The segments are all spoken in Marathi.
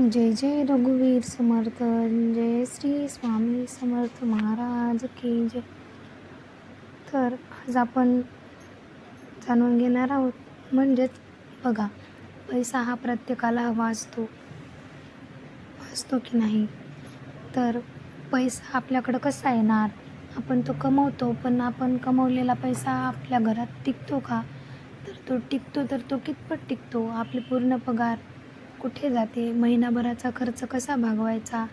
जय जय रघुवीर समर्थ जय श्री स्वामी समर्थ महाराज की जय. तर आज आपण जाणून घेणार आहोत म्हणजेच बघा पैसा हा प्रत्येकाला हवा असतो असतो की नाही? तर पैसा आपल्याकडं कसा येणार? आपण तो कमवतो पण आपण कमवलेला पैसा आपल्या घरात टिकतो का? तर तो टिकतो तर तो कितपत टिकतो? आपले पूर्ण पगार कुठे जाते? महिनाभराचा खर्च कसा भागवायचा?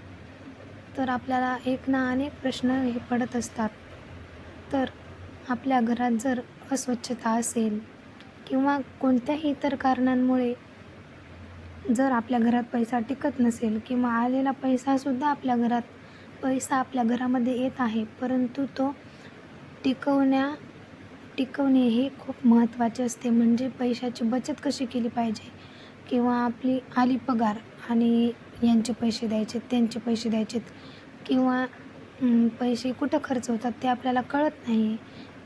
तर आपल्याला एक ना अनेक प्रश्न हे पडत असतात. तर आपल्या घरात जर अस्वच्छता असेल किंवा कोणत्याही इतर कारणांमुळे जर आपल्या घरात पैसा टिकत नसेल किंवा आलेला पैसासुद्धा आपल्या घरात पैसा आपल्या घरामध्ये येत आहे परंतु तो टिकवण्या टिकवणे हे खूप महत्त्वाचे असते. म्हणजे पैशाची बचत कशी केली पाहिजे? किंवा आपली आली पगार आणि यांचे पैसे द्यायचे त्यांचे पैसे द्यायचेत किंवा पैसे कुठं खर्च होतात ते आपल्याला कळत नाही.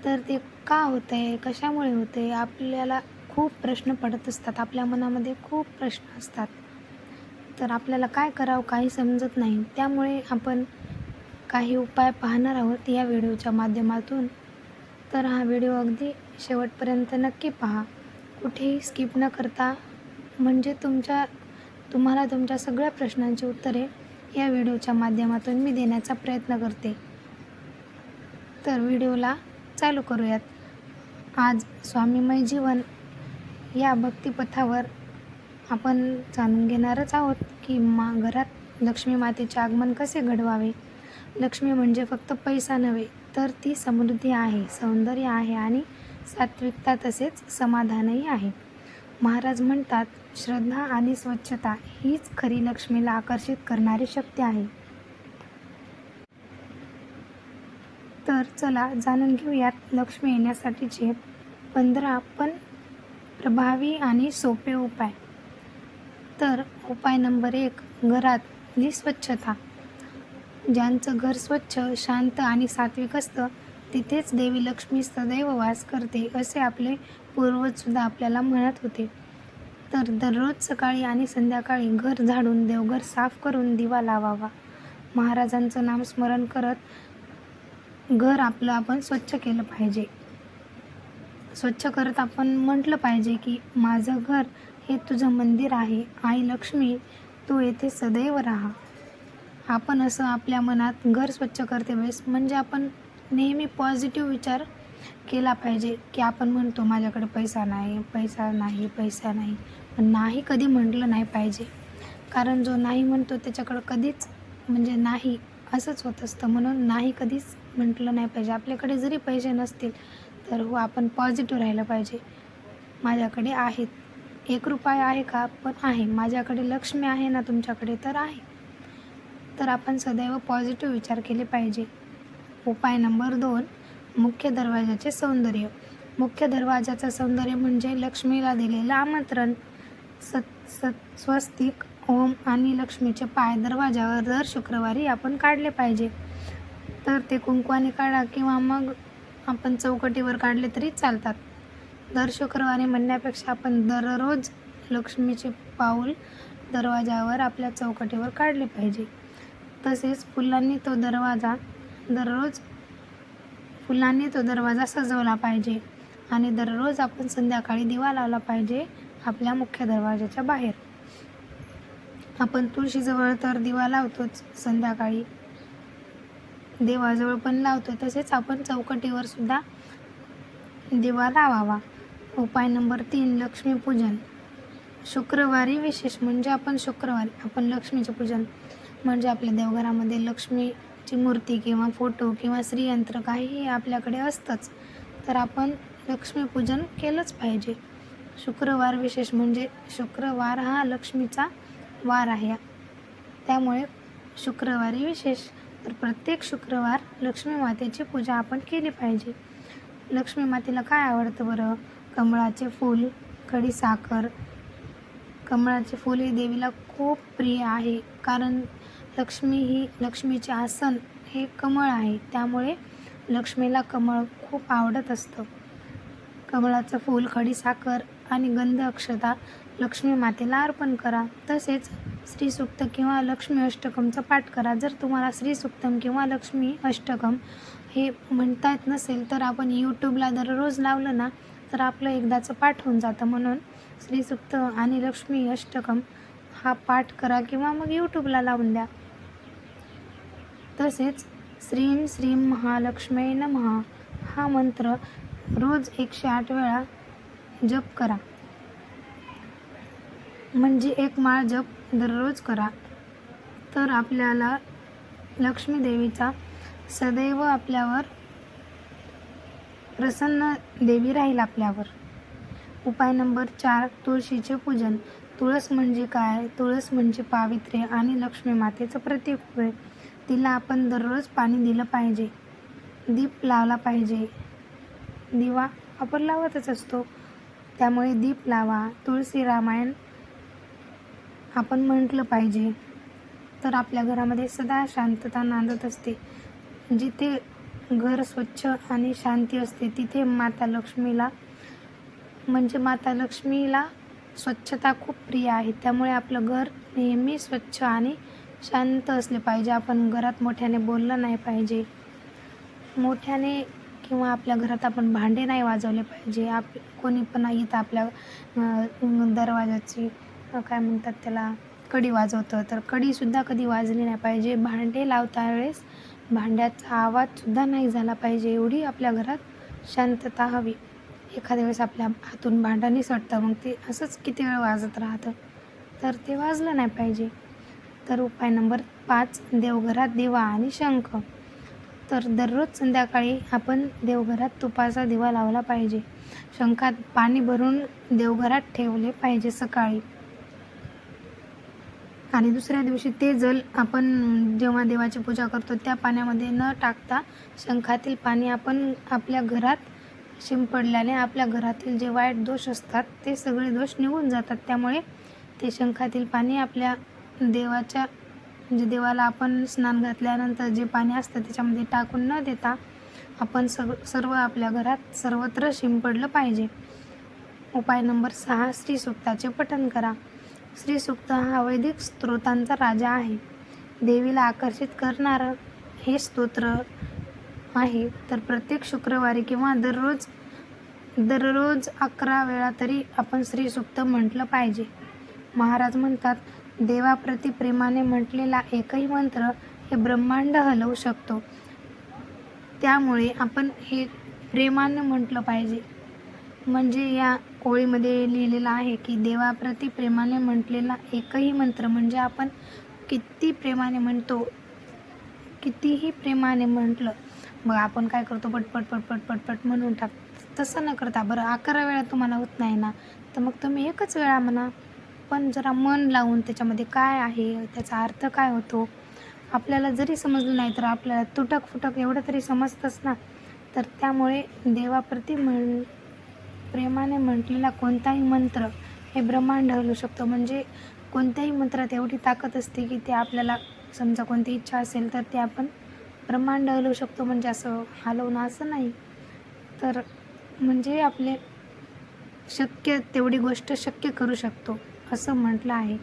तर ते का होतं आहे कशामुळे होतं आहे आपल्याला खूप प्रश्न पडत असतात. आपल्या मनामध्ये खूप प्रश्न असतात. तर आपल्याला काय करावं काही समजत नाही. त्यामुळे आपण काही उपाय पाहणार आहोत या व्हिडिओच्या माध्यमातून. तर हा व्हिडिओ अगदी शेवटपर्यंत नक्की पहा. कुठेही स्किप न करता म्हणजे तुमच्या तुम्हाला तुमच्या सगळ्या प्रश्नांची उत्तरे या व्हिडिओच्या माध्यमातून मी देण्याचा प्रयत्न करते. तर व्हिडिओला चालू करूयात. आज स्वामीमय जीवन या भक्तिपथावर आपण जाणून घेणारच आहोत की मा घरात लक्ष्मी मातेचे आगमन कसे घडवावे? लक्ष्मी म्हणजे फक्त पैसा नव्हे तर ती समृद्धी आहे सौंदर्य आहे आणि सात्विकता तसेच समाधानही आहे. महाराज म्हणतात श्रद्धा आणि स्वच्छता हीच खरी लक्ष्मीला आकर्षित करणारी शक्ती आहे. तर चला जाणून घेऊयात लक्ष्मी येण्यासाठीचे पंधरा पण प्रभावी आणि सोपे उपाय. तर उपाय नंबर एक घरातली स्वच्छता. ज्यांचं घर स्वच्छ शांत आणि सात्विक असतं तिथेच देवी लक्ष्मी सदैव वास करते असे आपले पूर्वजसुद्धा आपल्याला म्हणत होते. तर दररोज सकाळी आणि संध्याकाळी घर झाडून देवघर साफ करून दिवा लावावा. महाराजांचं नाम स्मरण करत घर आपलं आपण स्वच्छ केलं पाहिजे. स्वच्छ करत आपण म्हटलं पाहिजे की माझं घर हे तुझं मंदिर आहे. आई लक्ष्मी तू येथे सदैव राहा. आपण असं आपल्या मनात घर स्वच्छ करते वेळेस म्हणजे आपण नेहमी पॉझिटिव्ह विचार केला पाहिजे की आपण म्हणतो माझ्याकडे पैसा नाही पैसा नाही पैसा नाही. पण नाही कधी म्हटलं नाही पाहिजे. कारण जो नाही म्हणतो त्याच्याकडं कधीच म्हणजे नाही असंच होत असतं. म्हणून नाही कधीच म्हटलं नाही पाहिजे. आपल्याकडे जरी पैसे नसतील तर हो आपण पॉझिटिव्ह राहिलं पाहिजे. माझ्याकडे आहेत. एक रुपया आहे का? पण आहे. माझ्याकडे लक्ष्मी आहे ना तुमच्याकडे? तर आहे. तर आपण सदैव पॉझिटिव्ह विचार केले पाहिजे. उपाय नंबर दोन मुख्य दरवाजाचे सौंदर्य. मुख्य दरवाजाचं सौंदर्य म्हणजे लक्ष्मीला दिलेलं आमंत्रण. सत सत स्वस्तिक ओम आणि लक्ष्मीचे पाय दरवाजावर दर शुक्रवारी आपण काढले पाहिजे. तर ते कुंकवाने काढा किंवा मग आपण चौकटीवर काढले तरी चालतात. दर शुक्रवारी म्हणण्यापेक्षा आपण दररोज लक्ष्मीचे पाऊल दरवाजावर आपल्या चौकटीवर काढले पाहिजे. तसेच फुलांनी तो दरवाजा दररोज फुलांनी तो दरवाजा सजवला पाहिजे आणि दररोज आपण संध्याकाळी दिवा लावला पाहिजे आपल्या मुख्य दरवाजाच्या बाहेर. आपण तुळशीजवळ तर दिवा लावतोच संध्याकाळी. देवाजवळ पण लावतो तसेच आपण चौकटीवर सुद्धा दिवा लावावा. उपाय नंबर तीन लक्ष्मीपूजन शुक्रवारी विशेष म्हणजे आपण शुक्रवारी आपण लक्ष्मीचे पूजन. म्हणजे आपल्या देवघरामध्ये लक्ष्मी ची मूर्ती किंवा फोटो किंवा श्रीयंत्र काहीही आपल्याकडे असतंच तर आपण लक्ष्मीपूजन केलंच पाहिजे. शुक्रवार विशेष म्हणजे शुक्रवार हा लक्ष्मीचा वार आहे. त्यामुळे शुक्रवारी विशेष तर प्रत्येक शुक्रवार लक्ष्मी मातेची पूजा आपण केली पाहिजे. लक्ष्मी मातेला काय आवडतं बरं? कमळाचे फूल खडीसाखर कमळाचे फूल हे देवीला खूप प्रिय आहे कारण लक्ष्मी ही लक्ष्मीचे आसन हे कमळ आहे. त्यामुळे लक्ष्मीला कमळ खूप आवडत असतं. कमळाचं फूल खडी साखर आणि गंध अक्षता लक्ष्मी मातेला अर्पण करा. तसेच श्रीसूक्त किंवा लक्ष्मी अष्टकमचा पाठ करा. जर तुम्हाला श्रीसूक्तम किंवा लक्ष्मी अष्टकम हे म्हणता येत नसेल तर आपण यूट्यूबला दररोज लावलं ना तर आपलं एकदाचं पाठ होऊन जातं. म्हणून श्रीसूक्त आणि लक्ष्मी अष्टकम हा पाठ करा किंवा मग यूट्यूबला लावून द्या. तसेच श्रीम श्रीम महालक्ष्मी नमः. हा मंत्र रोज एकशे आठ वेळा जप करा. म्हणजे एक माळ जप दररोज करा. तर आपल्याला लक्ष्मी देवीचा सदैव आपल्यावर प्रसन्न देवी राहील आपल्यावर. उपाय नंबर चार तुळशीचे पूजन. तुळस म्हणजे काय? तुळस म्हणजे पावित्र्य आणि लक्ष्मी मातेचं प्रतीक होय. तिला आपण दररोज पाणी दिलं पाहिजे. दीप लावला पाहिजे. दिवा आपण लावतच असतो. त्यामुळे दीप लावा तुळशी रामायण आपण म्हटलं पाहिजे. तर आपल्या घरामध्ये सदा शांतता नांदत असते. जिथे घर स्वच्छ आणि शांती असते तिथे माता लक्ष्मीला म्हणजे माता लक्ष्मीला स्वच्छता खूप प्रिय आहे. त्यामुळे आपलं घर नेहमी स्वच्छ आणि शांत असले पाहिजे. आपण घरात मोठ्याने बोललं नाही पाहिजे. मोठ्याने किंवा आपल्या घरात आपण भांडे नाही वाजवले पाहिजे. आप कोणी पण इथं आपल्या दरवाजाची काय म्हणतात त्याला कडी वाजवतं. तर कडीसुद्धा कधी वाजली नाही पाहिजे. भांडे लावता वेळेस भांड्याचा आवाजसुद्धा नाही झाला पाहिजे. एवढी आपल्या घरात शांतता हवी. एखाद्या वेळेस आपल्या हातून भांडं निसटतं मग ते असंच किती वेळ वाजत राहतं. तर ते वाजलं नाही पाहिजे. तर उपाय नंबर पाच देवघरात दिवा आणि शंख. तर दररोज संध्याकाळी आपण देवघरात तुपाचा दिवा लावला पाहिजे. शंखात पाणी भरून देवघरात ठेवले पाहिजे सकाळी. आणि दुसऱ्या दिवशी ते जल आपण जेव्हा देवाची पूजा करतो त्या पाण्यामध्ये न टाकता शंखातील पाणी आपण आपल्या घरात शिंपडल्याने आपल्या घरातील जे वाईट दोष असतात ते सगळे दोष निघून जातात. त्यामुळे ते शंखातील पाणी आपल्या देवाच्या म्हणजे देवाला आपण स्नान घातल्यानंतर जे पाणी असतं त्याच्यामध्ये टाकून न देता आपण सग सर्व आपल्या घरात सर्वत्र शिंपडलं पाहिजे. उपाय नंबर सहा श्रीसूक्ताचे पठण करा. श्रीसूक्त हा वैदिक स्त्रोतांचा राजा आहे. देवीला आकर्षित करणारं हे स्तोत्र आहे. तर प्रत्येक शुक्रवारी किंवा दररोज दररोज अकरा वेळा तरी आपण श्रीसूक्त म्हटलं पाहिजे. महाराज म्हणतात देवाप्रती प्रेमाने म्हटलेला एकही मंत्र हे ब्रह्मांड हलवू शकतो. त्यामुळे आपण हे प्रेमाने म्हटलं पाहिजे. म्हणजे या ओळीमध्ये लिहिलेलं आहे की देवाप्रती प्रेमाने म्हटलेला एकही मंत्र म्हणजे आपण किती प्रेमाने म्हणतो कितीही प्रेमाने म्हटलं. मग आपण काय करतो पटपट पटपट पटपट म्हणून टाक. तसं न करता बरं अकरा वेळा तुम्हाला होत नाही ना तर मग तुम्ही एकच वेळा म्हणा. पण जरा मन लावून त्याच्यामध्ये काय आहे त्याचा अर्थ काय होतो? आपल्याला जरी समजलं नाही तर आपल्याला तुटक फुटक एवढं तरी समजतंच ना? तर त्यामुळे देवाप्रती म्हण प्रेमाने म्हटलेला कोणताही मंत्र हे ब्रह्मांड हलवू शकतो. म्हणजे कोणत्याही मंत्रात एवढी ताकद असते की ते आपल्याला समजा कोणती इच्छा असेल तर ते आपण ब्रह्मांड हलवू शकतो. म्हणजे असं हलवणं असं नाही. तर म्हणजे आपले शक्य तेवढी गोष्ट शक्य करू शकतो. असं म्हटलं आहे.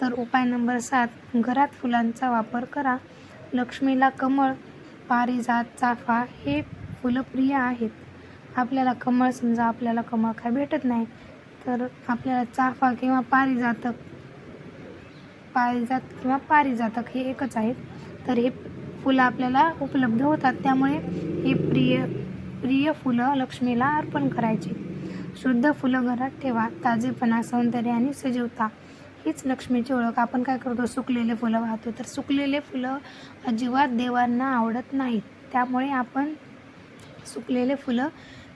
तर उपाय नंबर सात घरात फुलांचा वापर करा. लक्ष्मीला कमळ पारिजात चाफा हे फुलं प्रिय आहेत. आपल्याला कमळ समजा आपल्याला कमळ काय भेटत नाही तर आपल्याला चाफा किंवा पारिजातक पारिजात किंवा पारिजातक हे एकच आहेत. तर हे फुलं आपल्याला उपलब्ध होतात. त्यामुळे हे प्रिय प्रिय फुलं लक्ष्मीला अर्पण करायची. शुद्ध फुलं घरात ठेवा ताजेपणा सौंदर्य आणि सजीवता. हीच लक्ष्मीची ओळख. आपण काय करतो? सुकलेले फुलं वाहतो. तर सुकलेले फुलं अजिबात देवांना आवडत नाहीत. त्यामुळे आपण सुकलेले फुलं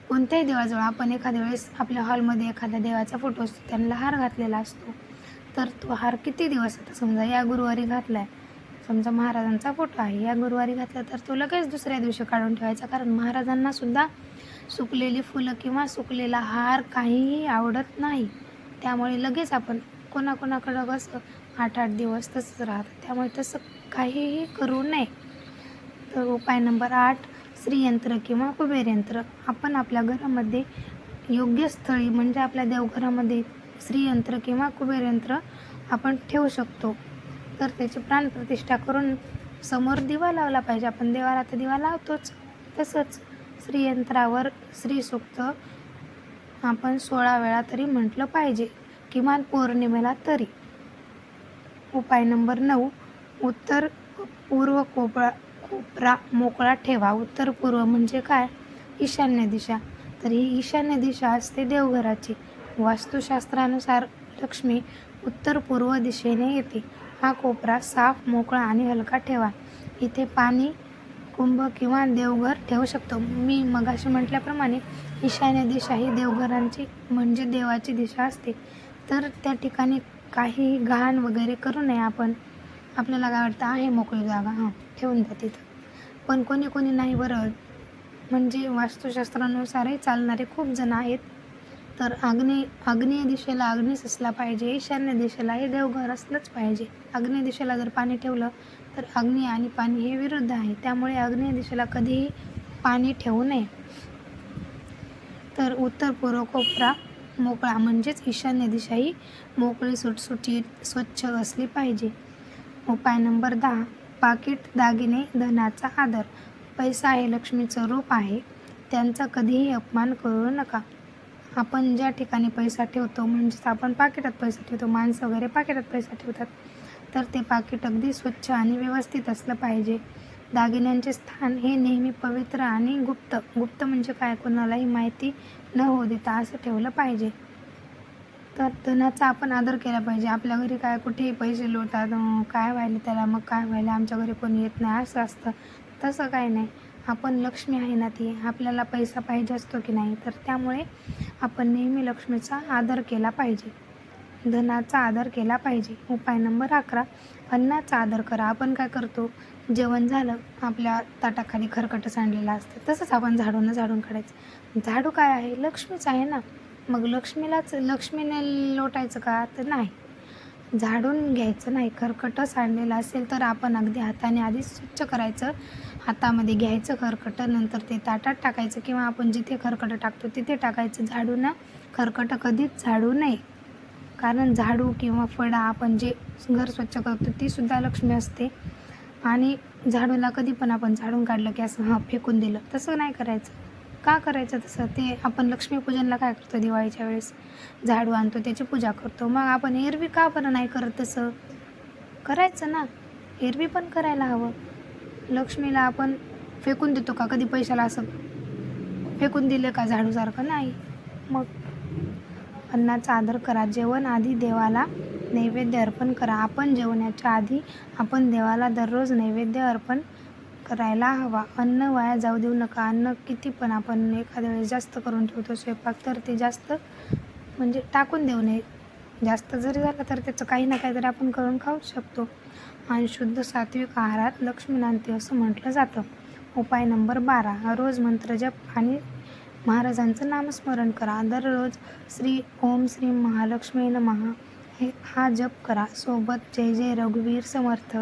कोणत्याही देवाजवळ आपण एखाद्या वेळेस आपल्या हॉलमध्ये एखाद्या देवाचा फोटो असतो त्यांना हार घातलेला असतो. तर तो हार किती दिवस आता समजा या गुरुवारी घातला आहे समजा महाराजांचा फोटो आहे. या गुरुवारी घातला तर तो लगेच दुसऱ्या दिवशी काढून ठेवायचा. कारण महाराजांना सुद्धा सुकलेली फुलं किंवा सुकलेला हार काहीही आवडत नाही. त्यामुळे लगेच आपण कोणाकोणाकडं कसं आठ आठ दिवस तसंच राहतं त्यामुळे तसं काहीही करू नये. तर उपाय नंबर आठ स्त्रीयंत्र किंवा कुबेरयंत्र. आपण आपल्या घरामध्ये योग्य स्थळी म्हणजे आपल्या देवघरामध्ये स्त्रीयंत्र किंवा कुबेरयंत्र आपण ठेवू शकतो. तर त्याची प्राणप्रतिष्ठा करून समोर दिवा लावला पाहिजे. आपण देवाला तर दिवा लावतोच. तसंच श्रीयंत्रावर श्रीसूक्त. आपण सोळा वेळा तरी म्हटलं पाहिजे. किमान पौर्णिमेला तरी. उपाय नंबर नऊ. उत्तर पूर्व कोपरा कोपरा मोकळा ठेवा. उत्तर पूर्व म्हणजे काय? ईशान्य दिशा. तर ही ईशान्य दिशा असते देवघराची. वास्तुशास्त्रानुसार लक्ष्मी उत्तर पूर्व दिशेने येते. हा कोपरा साफ मोकळा आणि हलका ठेवा. इथे पाणी कुंभ किंवा देवघर ठेवू शकतो. मी मगाशी म्हटल्याप्रमाणे ईशान्य दिशा ही देवघरांची म्हणजे देवाची दिशा असते. तर त्या ठिकाणी काही घाण वगैरे करू नये आपण. आपल्याला काय वाटतं? आहे मोकळी जागा. हां ठेवून द्या तिथं. पण कोणी कोणी नाही बरं. म्हणजे वास्तुशास्त्रानुसारही चालणारे खूप जण आहेत. तर अग्ने आग्नेय दिशेला अग्नीच असला पाहिजे. ईशान्य दिशेला हे देवघर असलंच पाहिजे. आग्नेय दिशेला जर पाणी ठेवलं तर अग्नी आणि पाणी हे विरुद्ध आहे. त्यामुळे आग्नेय दिशेला कधीही पाणी ठेवू नये. तर उत्तर पूर्व कोपरा मोकळा म्हणजेच ईशान्य दिशा ही मोकळी सुटसुटीत स्वच्छ असली पाहिजे. उपाय नंबर दहा पाकिट दागिने धनाचा आदर. पैसा हे लक्ष्मीचं रूप आहे. त्यांचा कधीही अपमान करू नका. आपण ज्या ठिकाणी पैसा ठेवतो म्हणजेच आपण पाकिटात पैसा ठेवतो माणसं वगैरे पाकिटात पैसा ठेवतात. तर ते पाकिट अगदी स्वच्छ आणि व्यवस्थित असलं पाहिजे. दागिन्यांचे स्थान हे नेहमी पवित्र आणि गुप्त. गुप्त म्हणजे काय? कोणालाही माहिती न होऊ देता असं ठेवलं पाहिजे. तर धनाचा आपण आदर केला पाहिजे. आपल्या घरी काय कुठेही पैसे लोटतात काय व्हायले त्याला मग काय व्हायले? आमच्या घरी कोणी येत नाही असं असतं. तसं काय नाही. आपण लक्ष्मी आहे ना ती. आपल्याला पैसा पाहिजे असतो की नाही? तर त्यामुळे आपण नेहमी लक्ष्मीचा आदर केला पाहिजे. धनाचा आदर केला पाहिजे. उपाय नंबर अकरा अन्नाचा आदर करा. आपण काय करतो? जेवण झालं आपल्या ताटाखाली खरकटं सांडलेलं असतं. तसंच आपण झाडून झाडून काढायचं. झाडू काय आहे? लक्ष्मीच आहे ना. मग लक्ष्मीलाच लक्ष्मीने लोटायचं का? तर नाही. झाडून घ्यायचं नाही. खरकटं सांडलेलं असेल तर आपण अगदी हाताने आधी स्वच्छ करायचं. हातामध्ये घ्यायचं खरकटं नंतर ते ताटात टाकायचं किंवा आपण जिथे खरकटं टाकतो तिथे टाकायचं. झाडू ना खरकटं कधीच झाडू नये. कारण झाडू किंवा फळा आपण जे घर स्वच्छ करतो ती सुद्धा लक्ष्मी असते. आणि झाडूला कधी पण आपण झाडून काढलं की असं हां फेकून दिलं. तसं नाही करायचं. का करायचं तसं? ते आपण लक्ष्मीपूजनला काय करतो दिवाळीच्या वेळेस? झाडू आणतो त्याची पूजा करतो. मग आपण एरवी का बरं नाही करत तसं? करायचं ना. एरवी पण करायला हवं. लक्ष्मीला आपण फेकून देतो का? कधी पैशाला असं? फेकून दिलं का झाडूसारखं? नाही. मग अन्नाचा आदर करा. जेवण आधी देवाला नैवेद्य अर्पण करा. आपण जेवण्याच्या आधी आपण देवाला दररोज नैवेद्य अर्पण करायला हवा. अन्न वाया जाऊ देऊ नका. अन्न किती पण आपण एखाद्या वेळेस जास्त करून ठेवतो स्वयंपाक तर ते जास्त म्हणजे टाकून देऊ नये. जास्त जरी झालं तर त्याचं काही ना काहीतरी आपण करून खाऊ शकतो. आणि शुद्ध सात्विक आहारात लक्ष्मीनांती असं म्हटलं जातं. उपाय नंबर बारा. रोज मंत्र जप आणि महाराजांचं नामस्मरण करा. दररोज श्री ओम श्री महालक्ष्मी नमः. हे हा जप करा. सोबत जय जय रघुवीर समर्थ.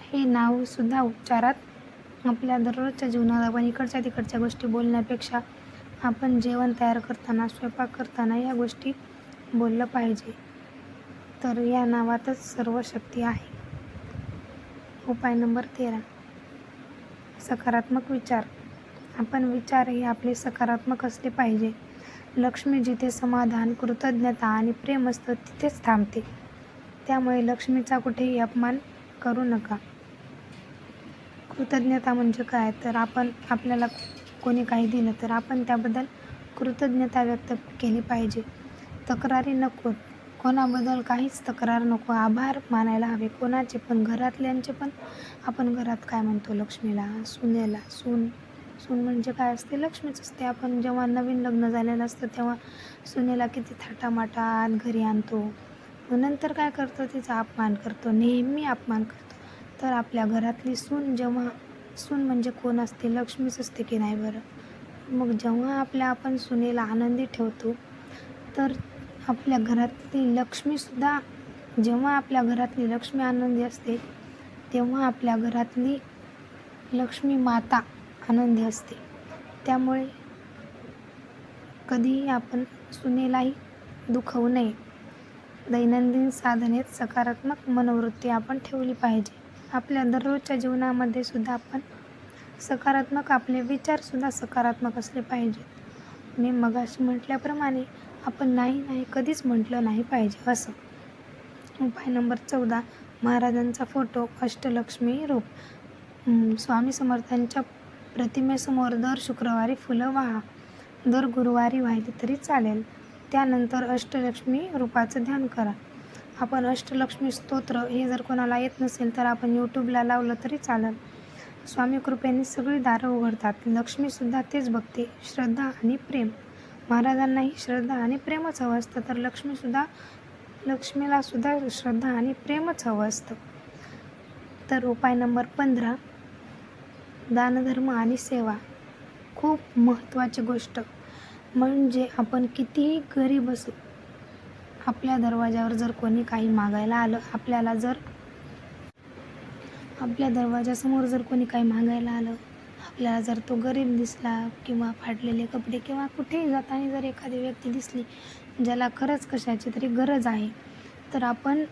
हे नावसुद्धा उच्चारात आपल्या दररोजच्या जीवनात आपण इकडच्या तिकडच्या गोष्टी बोलण्यापेक्षा आपण जेवण तयार करताना स्वयंपाक करताना या गोष्टी बोललं पाहिजे. तर या नावातच सर्व शक्ती आहे. उपाय नंबर तेरा. सकारात्मक विचार. आपण विचारही आपले सकारात्मक असले पाहिजे. लक्ष्मी जिथे समाधान कृतज्ञता आणि प्रेम असतं तिथेच थांबते. त्यामुळे लक्ष्मीचा कुठेही अपमान करू नका. कृतज्ञता म्हणजे काय? तर आपण आपल्याला कोणी काही दिलं तर आपण त्याबद्दल कृतज्ञता व्यक्त केली पाहिजे. तक्रारी नको. कोणाबद्दल काहीच तक्रार नको. आभार मानायला हवे. कोणाचे पण? घरातल्यांचे पण? आपण घरात काय म्हणतो लक्ष्मीला? सुनेला? सून? सून म्हणजे काय असते? लक्ष्मीच असते. आपण जेव्हा नवीन लग्न झालेलं असतं तेव्हा सुनेला किती थाटामाटा आत घरी आणतो. मग नंतर काय करतो? तिचा अपमान करतो. नेहमी अपमान करतो. तर आपल्या घरातली सून जेव्हा सून म्हणजे कोण असते? लक्ष्मीच असते की नाही बरं? मग जेव्हा आपल्या आपण सुनेला आनंदी ठेवतो तर आपल्या घरातली लक्ष्मीसुद्धा जेव्हा आपल्या घरातली लक्ष्मी आनंदी असते तेव्हा आपल्या घरातली लक्ष्मी माता आनंदी असते. त्यामुळे कधीही आपण सुनेलाही दुखवू नये. दैनंदिन साधनेत सकारात्मक मनोवृत्ती आपण ठेवली पाहिजे. आपल्या दररोजच्या जीवनामध्ये सुद्धा आपण सकारात्मक आपले विचारसुद्धा सकारात्मक असले पाहिजेत. मी मगाशी म्हटल्याप्रमाणे आपण नाही नाही कधीच म्हटलं नाही पाहिजे असं. उपाय नंबर चौदा महाराजांचा फोटो अष्टलक्ष्मी रूप. स्वामी समर्थांच्या प्रतिमेसमोर दर शुक्रवारी फुलं वाहा दर गुरुवारी वाहिली तरी चालेल. त्यानंतर अष्टलक्ष्मी रूपाचं ध्यान करा. आपण अष्टलक्ष्मी स्तोत्र हे जर कोणाला येत नसेल तर आपण यूट्यूबला लावलं तरी चालेल. स्वामी कृपेने सगळी दारं उघडतात. लक्ष्मीसुद्धा तेच बघते श्रद्धा आणि प्रेम. महाराजांनाही श्रद्धा आणि प्रेमच हवं असतं तर लक्ष्मीसुद्धा लक्ष्मीलासुद्धा श्रद्धा आणि प्रेमच हवं असतं. तर उपाय नंबर पंधरा दानधर्म आणि सेवा खूप महत्त्वाची गोष्ट. म्हणजे आपण कितीही गरीब असू आपल्या दरवाजावर जर कोणी काही मागायला आलं आपल्याला जर आपल्या दरवाजासमोर जर कोणी काही मागायला आलं आपल्याला जर तो गरीब दिसला किंवा फाटलेले कपडे किंवा कुठेही जाताना जर एखादी व्यक्ती दिसली ज्याला खरंच कशाची तरी गरज आहे तर आपण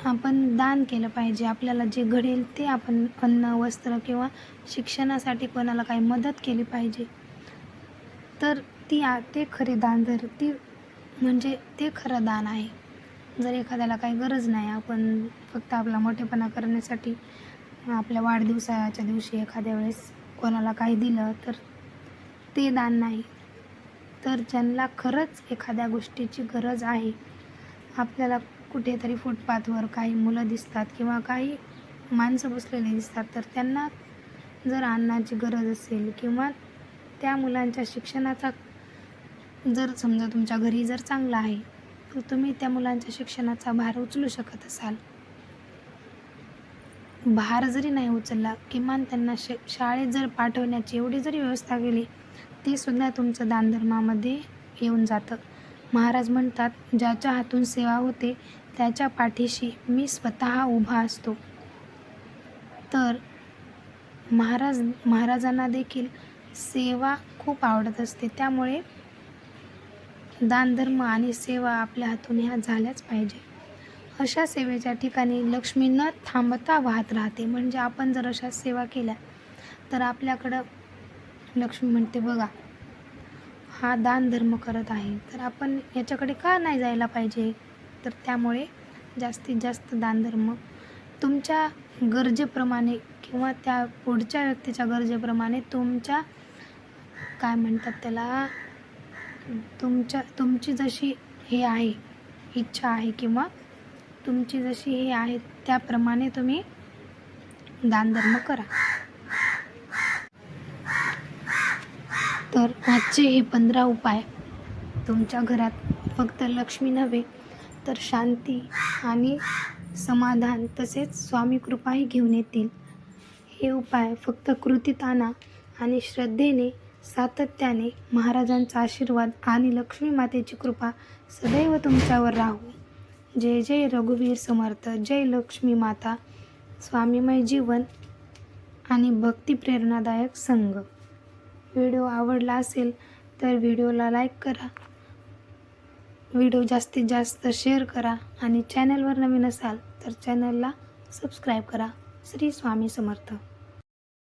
आपण दान केलं पाहिजे. आपल्याला जे घडेल ते आपण अन्न वस्त्र किंवा शिक्षणासाठी कोणाला काही मदत केली पाहिजे. तर ती आ ते खरे दान जर ती म्हणजे ते खरं दान आहे. जर एखाद्याला काही गरज नाही आपण फक्त आपला मोठेपणा करण्यासाठी आपल्या वाढदिवसाच्या दिवशी एखाद्या वेळेस कोणाला काही दिलं तर ते दान नाही. तर ज्यांना खरंच एखाद्या गोष्टीची गरज आहे आपल्याला कुठेतरी फुटपाथवर काही मुलं दिसतात किंवा काही माणसं बसलेली दिसतात तर त्यांना जर अन्नाची गरज असेल किंवा त्या मुलांच्या शिक्षणाचा जर समजा तुमच्या घरी जर चांगला आहे तर तुम्ही त्या मुलांच्या शिक्षणाचा भार उचलू शकत असाल. भार जरी नाही उचलला किमान त्यांना श शाळेत जर पाठवण्याची एवढी जरी व्यवस्था केली ती सुद्धा तुमचं दानधर्मामध्ये येऊन जातं. महाराज म्हणतात ज्याच्या हातून सेवा होते त्याच्या पाठीशी मी स्वतः उभा असतो. तर महाराज महाराजांना देखील सेवा खूप आवडत असते. त्यामुळे दानधर्म आणि सेवा आपल्या हातून ह्या झाल्याच पाहिजे. अशा सेवेच्या ठिकाणी लक्ष्मी न थांबता वाहत राहते. म्हणजे आपण जर अशा सेवा केल्या तर आपल्याकडं लक्ष्मी म्हणते बघा हा दानधर्म करत आहे. तर आपण याच्याकडे का नाही जायला पाहिजे? तर त्यामुळे जास्तीत जास्त दानधर्म तुमच्या गरजेप्रमाणे किंवा त्या पुढच्या व्यक्तीच्या गरजेप्रमाणे तुमच्या काय म्हणतात त्याला तुमच्या तुमची जशी हे आहे इच्छा आहे किंवा तुमची जशी हे आहे त्याप्रमाणे तुम्ही दानधर्म करा. तर आजचे हे पंधरा उपाय तुमच्या घरात फक्त लक्ष्मी नव्हे तर शांती आणि समाधान तसेच स्वामी कृपाही घेऊन येतील. हे उपाय फक्त कृतीत आणा आणि श्रद्धेने सातत्याने महाराजांचा आशीर्वाद आणि लक्ष्मी मातेची कृपा सदैव तुमच्यावर राहू. जय जय रघुवीर समर्थ जय लक्ष्मी माता स्वामीमय जीवन आणि भक्ती प्रेरणादायक संघ. व्हिडिओ आवडला असेल तर व्हिडिओला लाईक करा. व्हिडिओ जास्तीत जास्त शेअर करा आणि चॅनलवर नवीन असाल तर चॅनलला सबस्क्राईब करा. श्री स्वामी समर्थ.